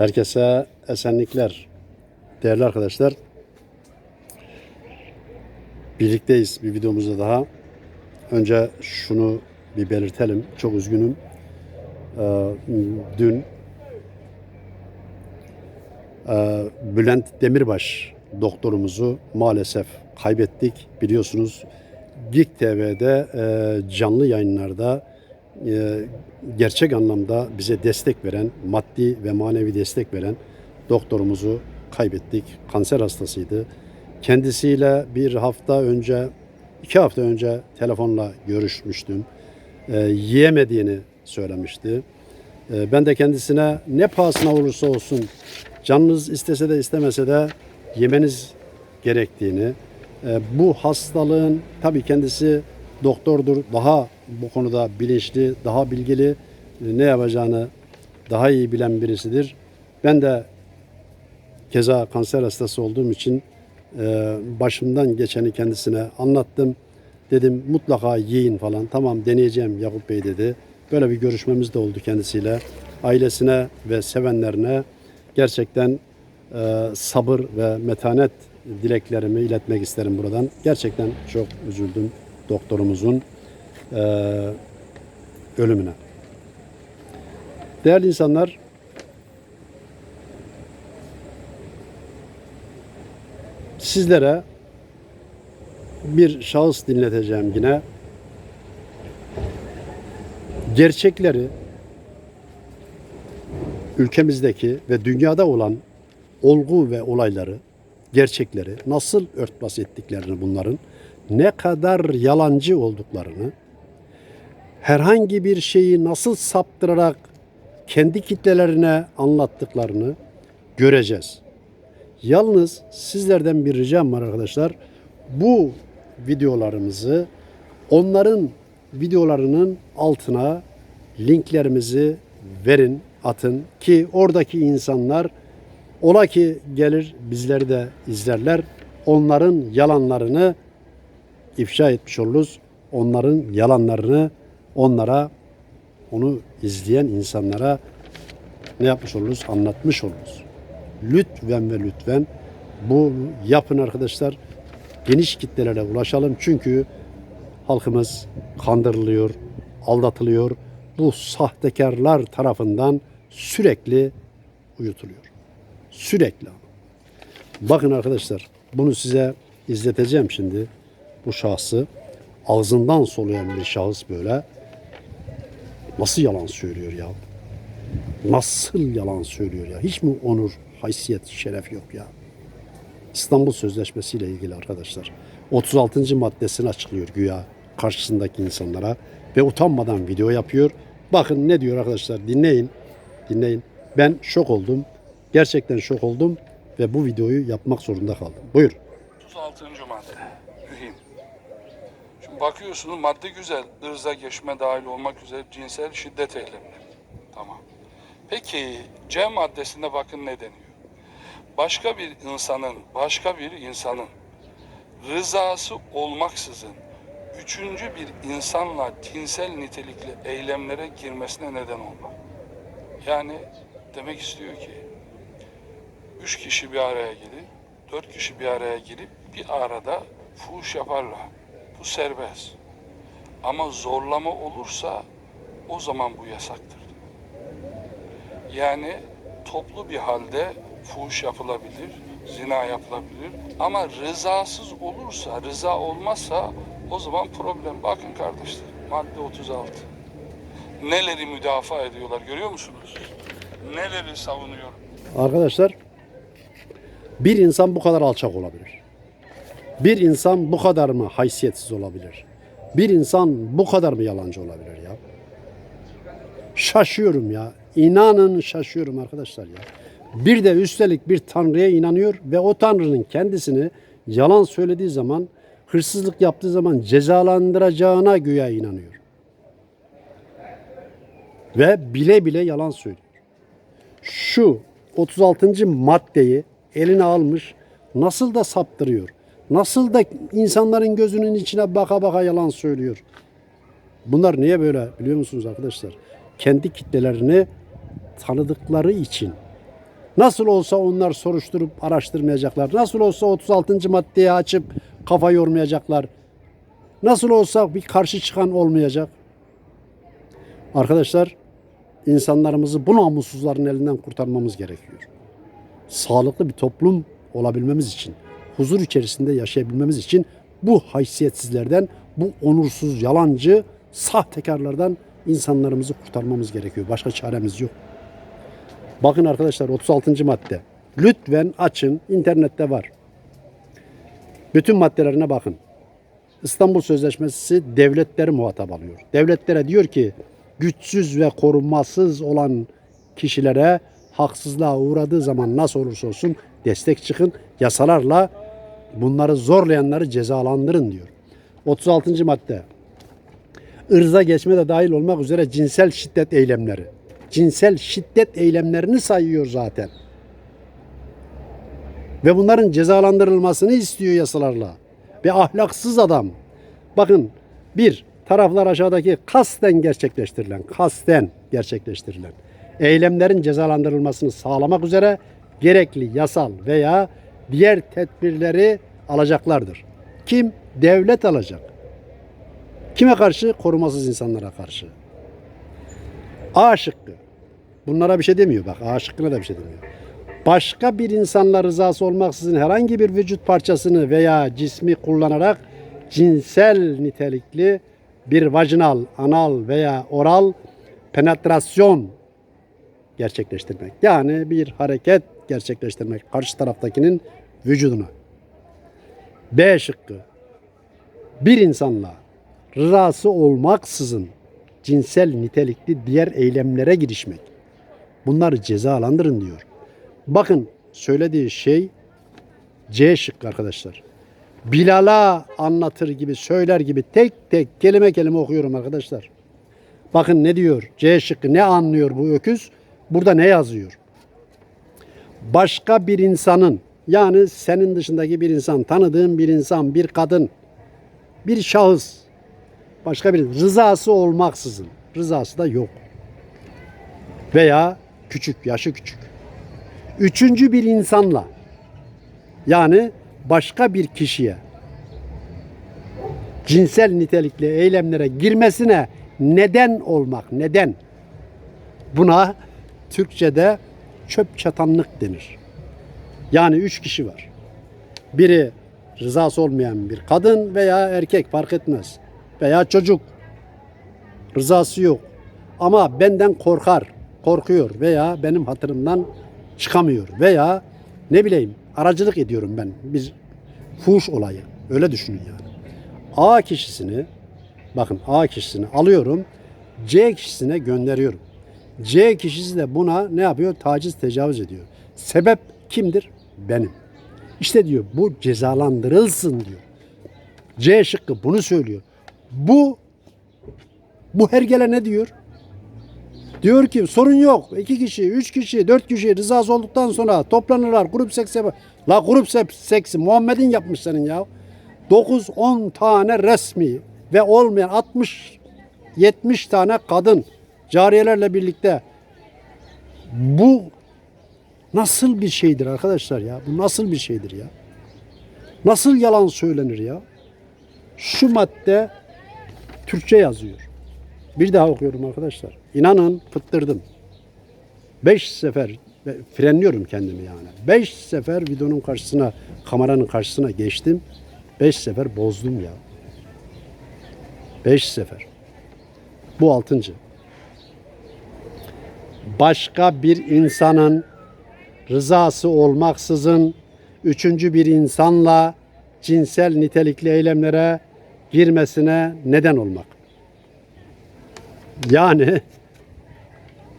Herkese esenlikler. Değerli arkadaşlar. Birlikteyiz bir videomuzda daha. Önce şunu bir belirtelim. Çok üzgünüm. Ee, dün e, Bülent Demirbaş doktorumuzu maalesef kaybettik. Biliyorsunuz GİK TV'de e, canlı yayınlarda gerçek anlamda bize destek veren, maddi ve manevi destek veren doktorumuzu kaybettik. Kanser hastasıydı. Kendisiyle bir hafta önce, iki hafta önce telefonla görüşmüştüm. E, yiyemediğini söylemişti. E, ben de kendisine ne pahasına olursa olsun canınız istese de istemese de yemeniz gerektiğini, e, bu hastalığın tabii kendisi doktordur, daha bu konuda bilinçli, daha bilgili, ne yapacağını daha iyi bilen birisidir. Ben de keza kanser hastası olduğum için e, başımdan geçeni kendisine anlattım. Dedim mutlaka yiyin falan. Tamam deneyeceğim Yakup Bey dedi. Böyle bir görüşmemiz de oldu kendisiyle. Ailesine ve sevenlerine gerçekten e, sabır ve metanet dileklerimi iletmek isterim buradan. Gerçekten çok üzüldüm doktorumuzun e, ölümüne. Değerli insanlar, sizlere bir şahıs dinleteceğim yine. Gerçekleri ülkemizdeki ve dünyada olan olgu ve olayları, gerçekleri nasıl örtbas ettiklerini bunların, ne kadar yalancı olduklarını, herhangi bir şeyi nasıl saptırarak kendi kitlelerine anlattıklarını göreceğiz. Yalnız sizlerden bir ricam var arkadaşlar. Bu videolarımızı onların videolarının altına linklerimizi verin, atın ki oradaki insanlar ola ki gelir bizleri de izlerler. Onların yalanlarını ifşa etmiş oluruz. Onların yalanlarını onlara onu izleyen insanlara ne yapmış oluruz? Anlatmış oluruz. Lütfen ve lütfen bu yapın arkadaşlar. Geniş kitlelere ulaşalım. Çünkü halkımız kandırılıyor, aldatılıyor. Bu sahtekarlar tarafından sürekli uyutuluyor. Sürekli. Bakın arkadaşlar bunu size izleteceğim şimdi. Bu şahsı ağzından soluyan bir şahıs böyle nasıl yalan söylüyor ya? Nasıl yalan söylüyor ya? Hiç mi onur, haysiyet, şeref yok ya? İstanbul Sözleşmesi ile ilgili arkadaşlar. 36. maddesini açıklıyor güya karşısındaki insanlara ve utanmadan video yapıyor. Bakın ne diyor arkadaşlar dinleyin. Dinleyin. Ben şok oldum. Gerçekten şok oldum ve bu videoyu yapmak zorunda kaldım. Buyur. 36. madde. Bakıyorsunuz madde güzel. Irza geçme dahil olmak üzere cinsel şiddet eylemleri. Tamam. Peki C maddesinde bakın ne deniyor? Başka bir insanın, başka bir insanın rızası olmaksızın üçüncü bir insanla cinsel nitelikli eylemlere girmesine neden olmak. Yani demek istiyor ki üç kişi bir araya gelip, dört kişi bir araya gelip bir arada fuhuş yaparlar. Bu serbest. Ama zorlama olursa o zaman bu yasaktır. Yani toplu bir halde fuhuş yapılabilir, zina yapılabilir. Ama rızasız olursa, rıza olmazsa o zaman problem. Bakın kardeşler, madde 36. Neleri müdafaa ediyorlar görüyor musunuz? Neleri savunuyor? Arkadaşlar bir insan bu kadar alçak olabilir. Bir insan bu kadar mı haysiyetsiz olabilir? Bir insan bu kadar mı yalancı olabilir ya? Şaşıyorum ya. İnanın şaşıyorum arkadaşlar ya. Bir de üstelik bir tanrıya inanıyor ve o tanrının kendisini yalan söylediği zaman, hırsızlık yaptığı zaman cezalandıracağına güya inanıyor. Ve bile bile yalan söylüyor şu 36. maddeyi eline almış nasıl da saptırıyor. Nasıl da insanların gözünün içine baka baka yalan söylüyor. Bunlar niye böyle biliyor musunuz arkadaşlar? Kendi kitlelerini tanıdıkları için Nasıl olsa onlar soruşturup araştırmayacaklar. Nasıl olsa 36. maddeye açıp kafa yormayacaklar. Nasıl olsa bir karşı çıkan olmayacak. Arkadaşlar insanlarımızı bu namussuzların elinden kurtarmamız gerekiyor. Sağlıklı bir toplum olabilmemiz için, huzur içerisinde yaşayabilmemiz için bu haysiyetsizlerden, bu onursuz, yalancı, sahtekarlardan insanlarımızı kurtarmamız gerekiyor. Başka çaremiz yok. Bakın arkadaşlar 36. madde. Lütfen açın. internette var. Bütün maddelerine bakın. İstanbul Sözleşmesi devletleri muhatap alıyor. Devletlere diyor ki güçsüz ve korunmasız olan kişilere haksızlığa uğradığı zaman nasıl olursa olsun destek çıkın. Yasalarla bunları zorlayanları cezalandırın diyor. 36. madde. Irza geçme de dahil olmak üzere cinsel şiddet eylemleri. Cinsel şiddet eylemlerini sayıyor zaten. Ve bunların cezalandırılmasını istiyor yasalarla. Ve ahlaksız adam. Bakın bir taraflar aşağıdaki kasten gerçekleştirilen, kasten gerçekleştirilen eylemlerin cezalandırılmasını sağlamak üzere gerekli yasal veya diğer tedbirleri alacaklardır. Kim? Devlet alacak. Kime karşı? Korumasız insanlara karşı. A şıkkı. Bunlara bir şey demiyor bak. A şıkkına da bir şey demiyor. Başka bir insanla rızası olmaksızın herhangi bir vücut parçasını veya cismi kullanarak cinsel nitelikli bir vajinal, anal veya oral penetrasyon gerçekleştirmek. Yani bir hareket gerçekleştirmek karşı taraftakinin vücuduna. B şıkkı. Bir insanla rızası olmaksızın cinsel nitelikli diğer eylemlere girişmek. Bunları cezalandırın diyor. Bakın söylediği şey C şıkkı arkadaşlar. Bilal'a anlatır gibi, söyler gibi tek tek kelime kelime okuyorum arkadaşlar. Bakın ne diyor? C şıkkı ne anlıyor bu öküz? Burada ne yazıyor? Başka bir insanın yani senin dışındaki bir insan, tanıdığın bir insan, bir kadın, bir şahıs, başka bir rızası olmaksızın, rızası da yok. Veya küçük, yaşı küçük. Üçüncü bir insanla yani başka bir kişiye cinsel nitelikli eylemlere girmesine neden olmak, neden? Buna Türkçe'de çöp çatanlık denir. Yani üç kişi var. Biri rızası olmayan bir kadın veya erkek fark etmez. Veya çocuk. Rızası yok. Ama benden korkar, korkuyor veya benim hatırımdan çıkamıyor veya ne bileyim aracılık ediyorum ben bir fuhuş olayı. Öyle düşünün yani. A kişisini bakın A kişisini alıyorum. C kişisine gönderiyorum. C kişisi de buna ne yapıyor? Taciz, tecavüz ediyor. Sebep kimdir? Benim. İşte diyor bu cezalandırılsın diyor. C şıkkı bunu söylüyor. Bu bu hergele ne diyor? Diyor ki sorun yok. İki kişi, üç kişi, dört kişi rızası olduktan sonra toplanırlar. Grup seks yapar. La grup seks- seksi Muhammed'in yapmış senin ya. 9-10 tane resmi ve olmayan 60 70 tane kadın cariyelerle birlikte bu nasıl bir şeydir arkadaşlar ya? Bu nasıl bir şeydir ya? Nasıl yalan söylenir ya? Şu madde Türkçe yazıyor. Bir daha okuyorum arkadaşlar. İnanın fıttırdım. Beş sefer ve frenliyorum kendimi yani. Beş sefer videonun karşısına, kameranın karşısına geçtim. Beş sefer bozdum ya. Beş sefer. Bu altıncı. Başka bir insanın rızası olmaksızın üçüncü bir insanla cinsel nitelikli eylemlere girmesine neden olmak. Yani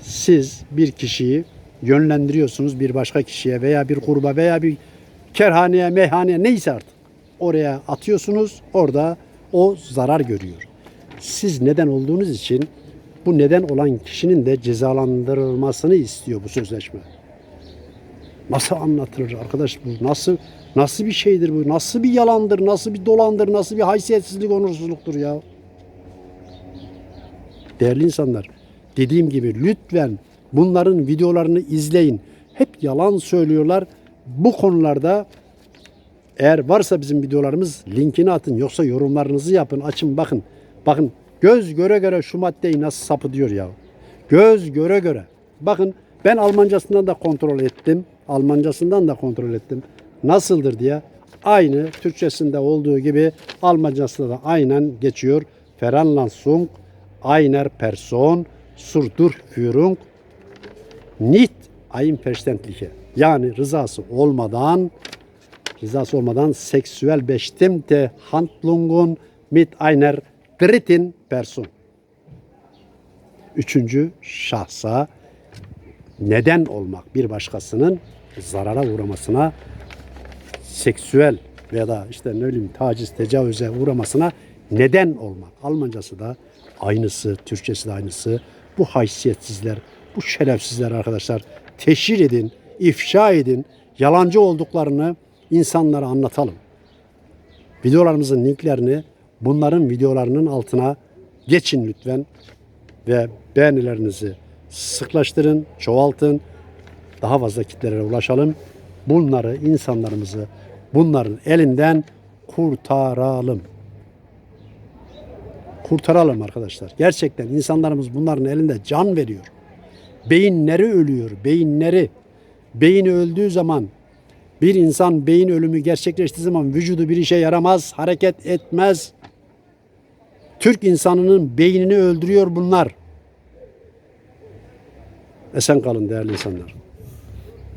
siz bir kişiyi yönlendiriyorsunuz bir başka kişiye veya bir gruba veya bir kerhaneye, meyhaneye neyse artık. Oraya atıyorsunuz. Orada o zarar görüyor. Siz neden olduğunuz için bu neden olan kişinin de cezalandırılmasını istiyor bu sözleşme. Nasıl anlatılır arkadaş bu? Nasıl nasıl bir şeydir bu? Nasıl bir yalandır? Nasıl bir dolandır? Nasıl bir haysiyetsizlik, onursuzluktur ya? Değerli insanlar, dediğim gibi lütfen bunların videolarını izleyin. Hep yalan söylüyorlar. Bu konularda eğer varsa bizim videolarımız linkini atın. Yoksa yorumlarınızı yapın. Açın bakın. Bakın göz göre göre şu maddeyi nasıl sapı diyor ya. Göz göre göre. Bakın ben Almancasından da kontrol ettim. Almancasından da kontrol ettim. Nasıldır diye. Aynı Türkçesinde olduğu gibi Almancasında da aynen geçiyor. Veranlassung, einer Person, zur Durchführung nicht einverständliche. Yani rızası olmadan rızası olmadan seksüel bestimmte Handlungen mit einer dritten Person. Üçüncü şahsa neden olmak bir başkasının zarara uğramasına seksüel veya da işte ne bileyim taciz, tecavüze uğramasına neden olmak. Almancası da aynısı, Türkçesi de aynısı. Bu haysiyetsizler, bu şerefsizler arkadaşlar teşhir edin, ifşa edin. Yalancı olduklarını insanlara anlatalım. Videolarımızın linklerini bunların videolarının altına geçin lütfen ve beğenilerinizi sıklaştırın, çoğaltın. Daha fazla kitlelere ulaşalım. Bunları insanlarımızı bunların elinden kurtaralım. Kurtaralım arkadaşlar. Gerçekten insanlarımız bunların elinde can veriyor. Beyinleri ölüyor, beyinleri. Beyni öldüğü zaman bir insan beyin ölümü gerçekleştiği zaman vücudu bir işe yaramaz, hareket etmez. Türk insanının beynini öldürüyor bunlar. Esen kalın değerli insanlar.